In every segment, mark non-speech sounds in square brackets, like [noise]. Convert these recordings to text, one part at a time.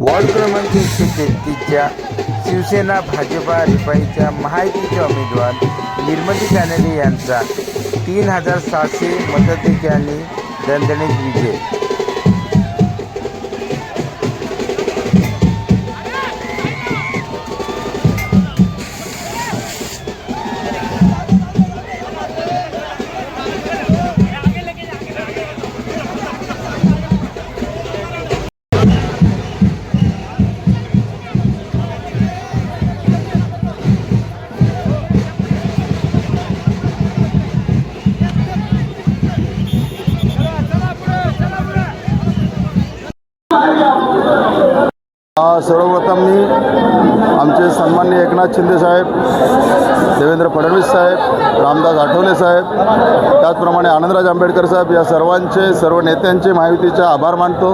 Ward क्रमांक एकशे तेहतीसच्या शिवसेना भाजपा रिपाईच्या महायुतीचे उमेदवार निर्मली कानडे यांचा तीन हजार सहाशे मताधिक्यांनी दणदणीत विजय. सर्वप्रथम मी आमचे सन्माननीय एकनाथ शिंदे साहेब देवेंद्र फडणवीस साहेब रामदास आठवले साहेब त्याचप्रमाणे आनंदराज आंबेडकर साहेब या सर्वांचे सर्व नेत्यांचे महायुतीचे आभार मानतो.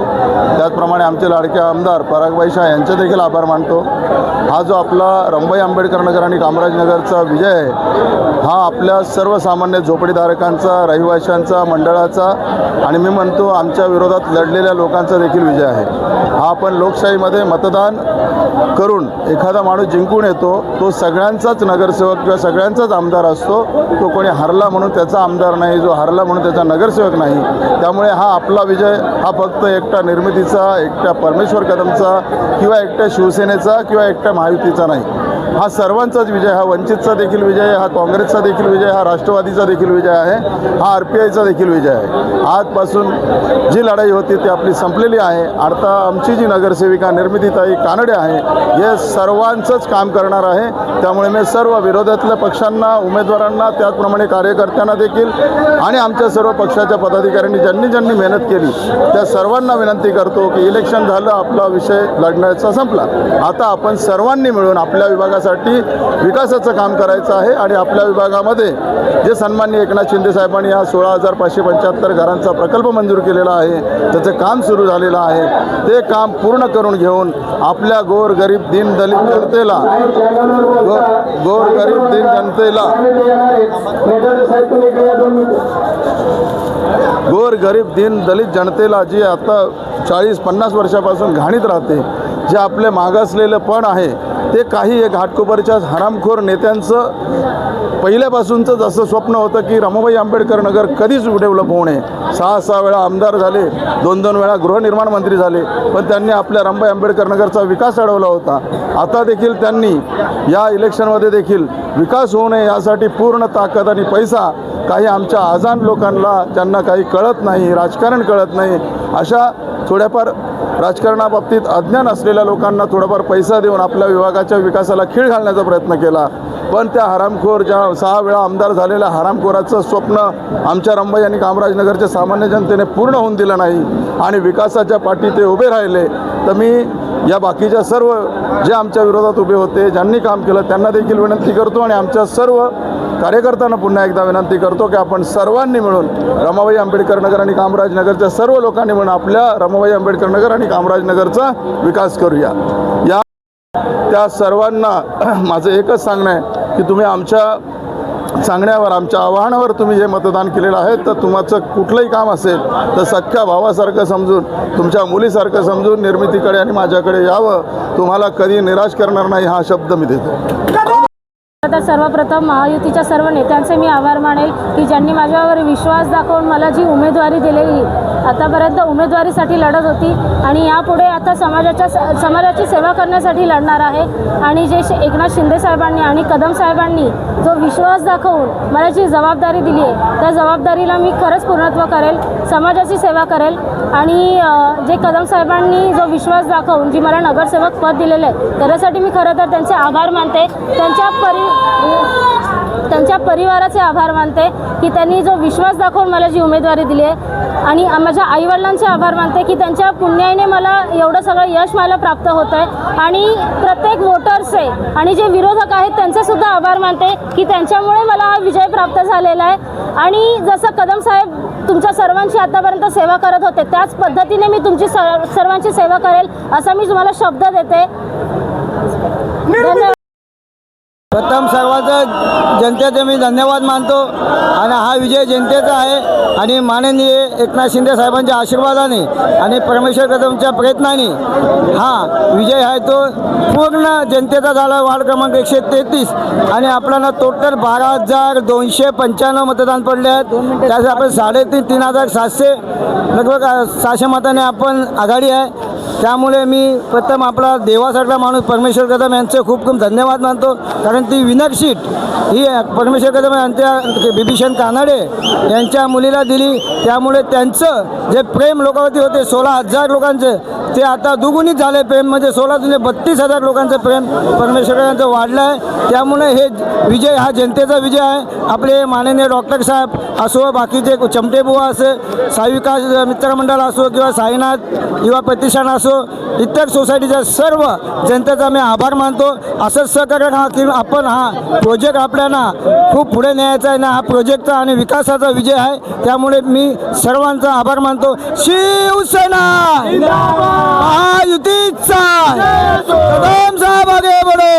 त्याचप्रमाणे आमचे लाडके आमदार परागबाई शाह यांचे देखील आभार मानतो. हा जो आपला रंबाई आंबेडकर नगर आणि कामराजनगरचा विजय आहे हा आपल्या सर्वसामान्य झोपडीधारकांचा रहिवाशांचा मंडळाचा आणि मी म्हणतो आमच्या विरोधात लढलेल्या लोकांचा देखील विजय आहे. हा आपण लोकशाहीमध्ये मतदान करून एखादा माणूस जिंकून येतो तो सगळ्यांचाच नगरसेवक किंवा सगळ्यांचाच आमदार असतो तो कोणी हरला म्हणून त्याचा आमदार नाही जो हरला म्हणून त्याचा नगरसेवक नाही. त्यामुळे हा आपला विजय हा फक्त एकटा निर्मितीचा एकट्या परमेश्वर कदमचा किंवा एकट्या शिवसेनेचा किंवा एकट्या महायुतीचा नाही. हा सर्वांचाच विजय हा वंचितचा देखील विजय हा काँग्रेसचा देखील विजय हा राष्ट्रवादीचा देखील विजय आहे हा आर पी आयचा देखील विजय आहे. आजपासून जी लढाई होती ती आपली संपलेली आहे. आता आमची जी नगरसेविका निर्मितीताई कानडे आहे हे सर्वांचंच काम करणार आहे. त्यामुळे मी सर्व विरोधातल्या पक्षांना उमेदवारांना त्याचप्रमाणे कार्यकर्त्यांना देखील आणि आमच्या सर्व पक्षाच्या पदाधिकाऱ्यांनी ज्यांनी ज्यांनी मेहनत केली त्या सर्वांना विनंती करतो की इलेक्शन झालं आपला विषय लढण्याचा संपला. आता आपण सर्वांनी मिळून आपल्या विभागात विभागासाठी विकासाचं काम करायचं आहे आणि आपल्या विभागामध्ये जे सन्मान्य एकनाथ शिंदे साहेबांनी हा सोळा हजार पाचशे पंच्याहत्तर घरांचा प्रकल्प मंजूर केलेला आहे त्याचं काम सुरू झालेलं आहे. ते काम पूर्ण करून घेऊन आपल्या गोर गरीब दीन दलित जनतेला गो गोर गरीब दीन जनतेला गोर गरीब दीन दलित जनतेला जी आता चाळीस पन्नास वर्षापासून घाणीत राहते जे आपले मागासलेलं पण आहे ते काही एक घाटकोपरच्या हरामखोर नेत्यांचं पहिल्यापासूनचं जसं स्वप्न होतं की रमाबाई आंबेडकर नगर कधीच डेव्हलप होऊ नये सहा सहा वेळा आमदार झाले दोन दोन वेळा गृहनिर्माण मंत्री झाले पण त्यांनी आपल्या रमाबाई आंबेडकर नगरचा विकास अडवला होता. आता देखील त्यांनी या इलेक्शनमध्ये देखील विकास होऊ नये यासाठी पूर्ण ताकद आणि पैसा काही आमच्या आजान लोकांना ज्यांना काही कळत नाही राजकारण कळत नाही अशा थोड्याफार राजकारणाबाबतीत अज्ञान असलेल्या लोकांना थोडाफार पैसा देऊन आपल्या विभागाच्या विकासाला खीळ घालण्याचा प्रयत्न केला. पण त्या हरामखोर ज्या सहा वेळा आमदार झालेल्या हरामखोराचं स्वप्न आमच्या रंबाई आणि कामराजनगरच्या सामान्य जनतेने पूर्ण होऊन दिलं नाही आणि विकासाच्या पाठी ते उभे राहिले. तर मी या बाकीच्या सर्व जे आमच्या विरोधात उभे होते ज्यांनी काम केलं त्यांना देखील विनंती करतो आणि आमच्या सर्व कार्यकर्त्यांना पुन्हा एकदा विनंती करतो की आपण सर्वांनी मिळून रमाबाई आंबेडकर नगर आणि कामराजनगरच्या सर्व लोकांनी मिळून आपल्या रमाबाई आंबेडकर नगर आणि कामराजनगरचा विकास करूया. या त्या सर्वांना [clears throat] माझं एकच सांगणं आहे की तुम्ही आमच्या सांगण्यावर आमच्या आव्हानावर तुम्ही जे मतदान केलेलं आहे तर तुमचं कुठलंही काम असेल तर सख्ख्या भावासारखं समजून तुमच्या मुलीसारखं समजून निर्मितीकडे आणि माझ्याकडे यावं तुम्हाला कधी निराश करणार नाही हा शब्द मी देतो. तर सर्वप्रथम महायुतीच्या सर्व नेत्यांचे मी आभार मानेल की ज्यांनी माझ्यावर विश्वास दाखवून मला जी उमेदवारी दिलेली आतापर्यंत उमेदवारीसाठी लढत होती आणि यापुढे आता समाजाच्या समाजाची सेवा करण्यासाठी लढणार आहे. आणि जे एकनाथ शिंदे साहेबांनी आणि कदम साहेबांनी जो विश्वास दाखवून मला जी जबाबदारी दिली आहे त्या जबाबदारीला मी खरंच पूर्णत्व करेल समाजाची सेवा करेल. आणि जे कदम साहेबांनी जो विश्वास दाखवून जी मला नगरसेवक पद दिलेलं आहे त्याच्यासाठी मी खरं तर त्यांचे आभार मानते. त्यांच्या परी त्यांच्या परिवाराचे आभार मानते की त्यांनी जो विश्वास दाखवून मला जी उमेदवारी दिली आहे आणि माझ्या आईवडिलांचे आभार मानते की त्यांच्या पुण्याईने मला एवढं सगळं यश मला प्राप्त होतं आहे. आणि प्रत्येक वोटर्सचे आणि जे विरोधक आहेत त्यांचे सुद्धा आभार मानते की त्यांच्यामुळे मला हा विजय प्राप्त झालेला आहे. आणि जसं कदम साहेब तुमच्या सर्वांची आतापर्यंत सेवा करत होते त्याच पद्धतीने मी तुमची सर्व सर्वांची सेवा करेल असा मी तुम्हाला शब्द देते. धन्यवाद. प्रथम सर्वांचं जनतेचे मी धन्यवाद मानतो आणि हा विजय जनतेचा आहे आणि माननीय एकनाथ शिंदे साहेबांच्या आशीर्वादाने आणि परमेश्वर कदमच्या प्रयत्नाने हा विजय आहे तो पूर्ण जनतेचा झाला वार्ड क्रमांक एकशे तेहतीस. आणि आपल्याला टोटल बारा हजार दोनशे पंच्याण्णव मतदान पडले आहेत. त्यासाठी आपण साडेतीन तीन हजार सातशे लगभग सहाशे मताने आपण आघाडी आहे. त्यामुळे मी प्रथम आपला देवासारखा माणूस परमेश्वर कदम यांचे खूप खूप धन्यवाद मानतो. कारण ती विनक्षीट ही परमेश्वर कदम यांच्या बिभीषण कानाडे यांच्या मुलीला दिली. त्यामुळे त्यांचं जे प्रेम लोकांवरती होते सोळा हजार लोकांचे ते आता दुगुणित झाले प्रेम. म्हणजे सोळा जुने बत्तीस हजार लोकांचं प्रेम परमेश्वर यांचं वाढलं आहे त्यामुळे हे विजय हा जनतेचा विजय आहे. आपले माननीय डॉक्टर साहेब असो बाकीचे चमटेबुवा असे साईविकास मित्रमंडळ असो किंवा साईनाथ किंवा प्रतिष्ठान असो इतर सोसायटीच्या सर्व जनतेचा मी आभार मानतो. असंच सहकार्य हा की आपण हा प्रोजेक्ट आपल्याला खूप पुढे न्यायचा आहे ना हा प्रोजेक्टचा आणि विकासाचा विजय आहे. त्यामुळे मी सर्वांचा आभार मानतो. शिवसेना! महायुतीचा! कदम साहेब आगे बढो!